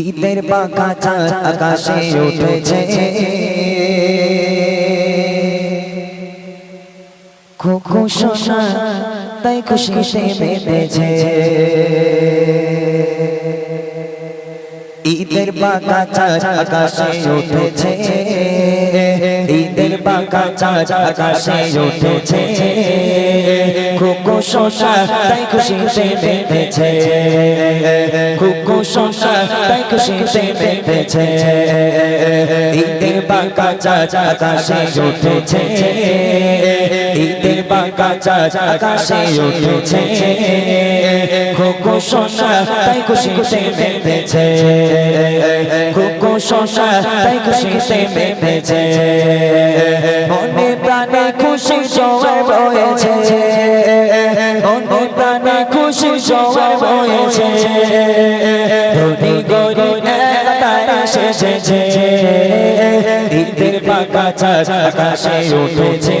ঈদের পাকা চাঁদ আকাশে উঠেছে। খুকু সোনা, তাই খুশিতে মেতেছে ঈদের বাঁকা চাঁদ আকাশে উঠেছে। ঈদের বাঁকা চাঁদ আকাশে উঠেছে। খুকু সোনা তাই খুশিতে মেতেছে খুকু সোনা তাই খুশিতে মেতেছে ঈদের বাঁকা চাঁদ আকাশে উঠেছে। ঈদের বাঁকা চাঁদ আকাশে উঠেছে। খুকু সোনা তাই খুশিতে মেতেছে খুকু সোনা তাই খুশিতে মেতেছে মনে প্রাণে খুশি জোয়ার প্রাণে খুশি জোয়ার বয়েছে ধনী তারা এসেছে ঈদের পাকা চাঁদ আকাশে উঠেছে।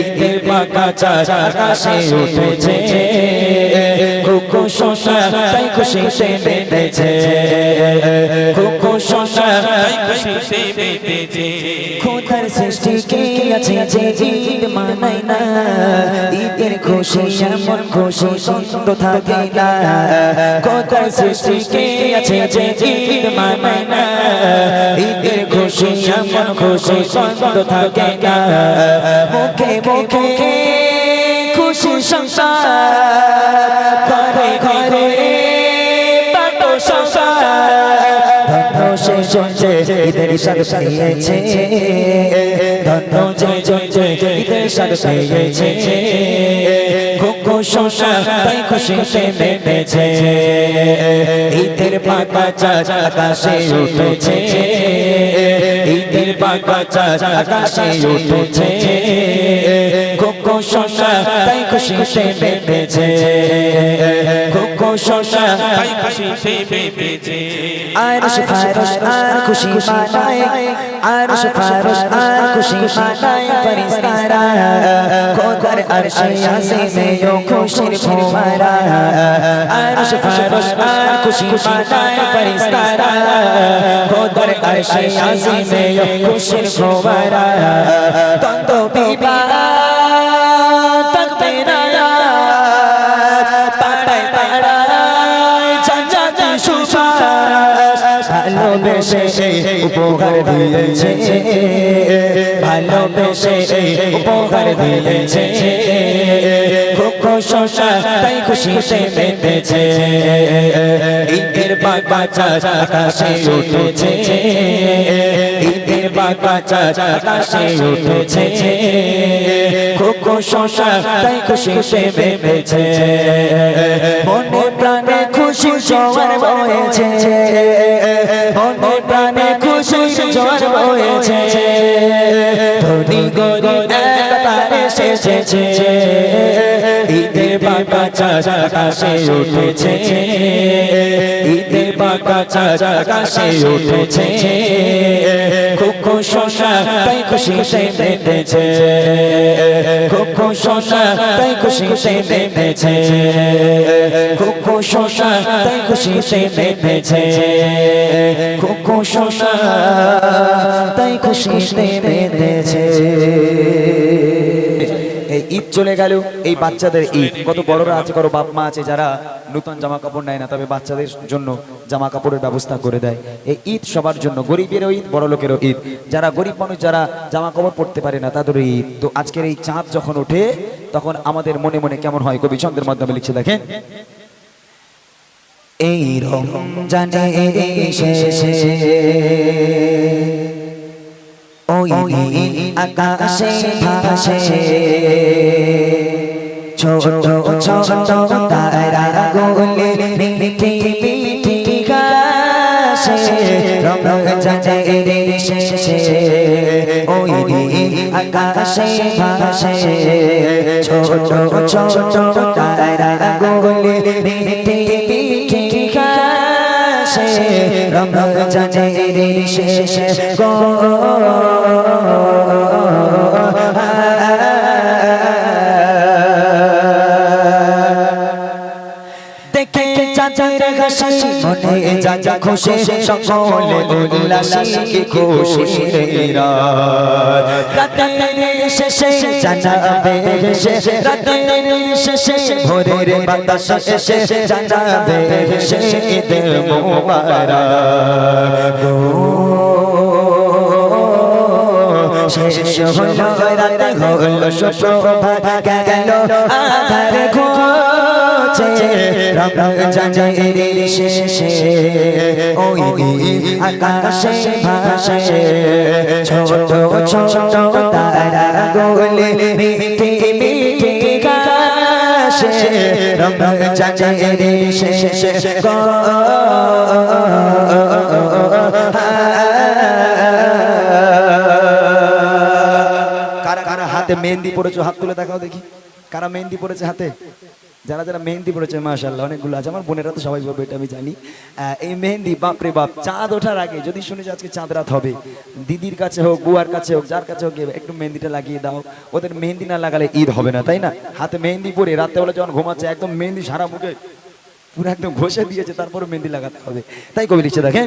ঈদের পাকা চাঁদ আকাশে উঠেছে। খুকু সোনা তাই খুশিতে মেতেছে খুকু সোনা তাই খুশিতে মেতেছে খোদার সৃষ্টি কে আছে যে ঈদ মানাই না, ঈদের খুশি এমন খুশি সন্ত থাকে না। খোদার সৃষ্টি কে আছে যে ঈদ মানাই না, ঈদের খুশি এমন খুশি সন্ত থাকে না। মুখে মুখে খুশি সংসার, ঘরে ঘরে সংসার। ধন্য ঈদের সাথে ধন্য যে ঈদের সাথে পেয়েছে খুকু সোনা তাই খুশিতে মেতেছে ঈদের পাকা চাঁদ আকাশে উঠেছে। ঈদের পাকা চাঁদ আকাশে উঠেছে। খুকু সোনা তাই খুশিতে মেতেছে খুকু সোনা তাই খুশিতে মেতেছে আরশ ফারশ আর খুশি মানায় আরশ ফারশ আর খুশি মানায় ফরিস্তারা খোদার আরশে আসিমে ও খুশির ফোয়ারা আরশ ফারশ আর খুশি মানায় ফরিস্তারা খোদার আরশে আসিমে ও খুশির ফোয়ারা ভালোবেসে উপহার দিয়েছে। ভালোবেসে উপহার দিয়েছে। শোষা তাই খুশিতে মেতেছে ঈদের বাঁকা চাঁদ আকাশে উঠেছে। ঈদের চাঁদ আকাশে উঠেছে। খুকু শোষা তাই খুশিতে মেতেছে মনে প্রাণে খুশি জোয়ার বয়েছে। মনে প্রাণে খুশি জোয়ার বয়েছে। ধনী গরিব একতারে এসেছে। ঈদের বাঁকা চাঁদ আকাশে উঠেছে। ঈদের বাঁকা চাঁদ আকাশে উঠেছে। সোনা তাই খুশিতে মেতেছে খুকু সোনা তাই খুশিতে মেতেছে খুকু সোনা তাই খুশিতে মেতেছে খুকু সোনা তাই খুশিতে মেতেছে ঈদ চলে গেল এই বাচ্চাদের ঈদ। কত বড়রা আছে কত বাপ মা আছে যারা নতুন জামা কাপড় নেয় না তবে বাচ্চাদের জন্য জামা কাপড়ের ব্যবস্থা করে দেয়। এই ঈদ সবার জন্য গরিবেরও ঈদ বড় লোকেরও ঈদ। যারা গরিব মানুষ যারা জামা কাপড় পরতে পারে না তাদেরও ঈদ। তো আজকের এই চাঁদ যখন ওঠে তখন আমাদের মনে মনে কেমন হয়? কবি ছন্দের মাধ্যমে লিখছে দেখেন। এই রমজানে শেষে ওই আকাশে ভাসে ছোট ছোট তারা গোলে মিঠি মিঠি গাছে। রমজানে শেষে। ওই আকাশে ভাসে। ছোট ছোট তারা গোলে মিঠি মিঠি গাছে। রমজানের শেষে। গো কাশি মনে যা যা খুশি, সকলে উল্লাসে খুশি রে রাত রাতের শেষে জানাবে শেষে রাতের শেষে ভোরের বাতাস শেষে জানাবে শেষে ঈদ মোবারক। রাতে হলো সুপ্রভাত গেল আধার ঘুচে রমজানের শেষে ওই আকাশে ভাসে ছোট ছোট তারা গোলে মিঠে মিঠে গাছে রমজানের শেষে কারা হাতে মেহেন্দি পড়েছো হাত তুলে দেখাও দেখি। কারা মেহেন্দি পড়েছে হাতে? যারা যারা মেহেন্দি পড়েছে মাশাল্লাহ অনেকগুলো আছে। আমার বোনেরা তো সবাই বলবে এটা আমি জানি। এই মেহেন্দি বাপরে বাপ, চাঁদ ওঠার আগে, যদি শুনে যে আজকে চাঁদ রাত হবে, দিদির কাছে হোক, বুয়ার কাছে হোক, যার কাছে হোক একটু মেহেন্দিটা লাগিয়ে দাও। ওদের মেহেন্দি না লাগালে ঈদ হবে না, তাই না? হাতে মেহেন্দি পরে রাত্রেবেলা যখন ঘুমাচ্ছে, একদম মেহেন্দি সারা মুখে, পুরো একদম ঘষে দিয়েছে তারপরে মেহেন্দি লাগাতে হবে। তাই কবি লিখছে দেখেন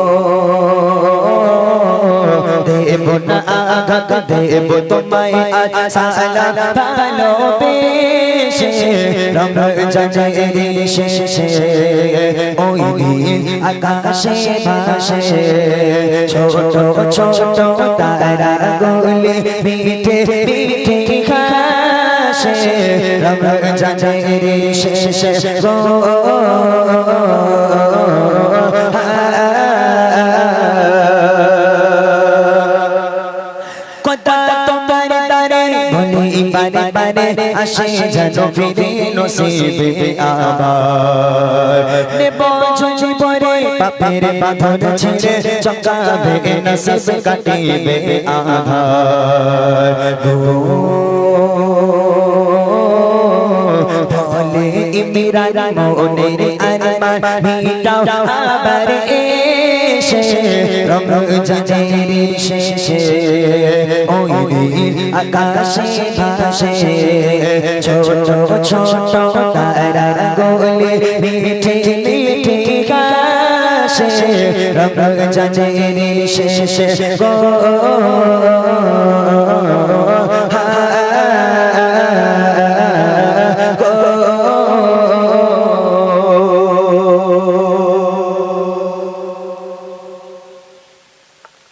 না আঘাত দেব তোমায় আজ সালাম ভালোবেসে রমজানের শেষে ওই আকাশে ভাসে ছোট ছোট তারা গোলে মিঠে মিঠে খাসে রমজানের শেষে গো বারে বারে আসে যেন ফিরে নসিবে আবার নেব ঝুলি পরে পাপের বাঁধন ছেড়ে চকাবে নসিব কাটিবে আধার বলে ইমরান মনের আরমান মিটাও আবার এসে রমজানের শেষে, ওই আকাশে ভাসে, ছোট ছোট তারা গোলে মিঠে মিঠে গাছে, রমজানের শেষে গো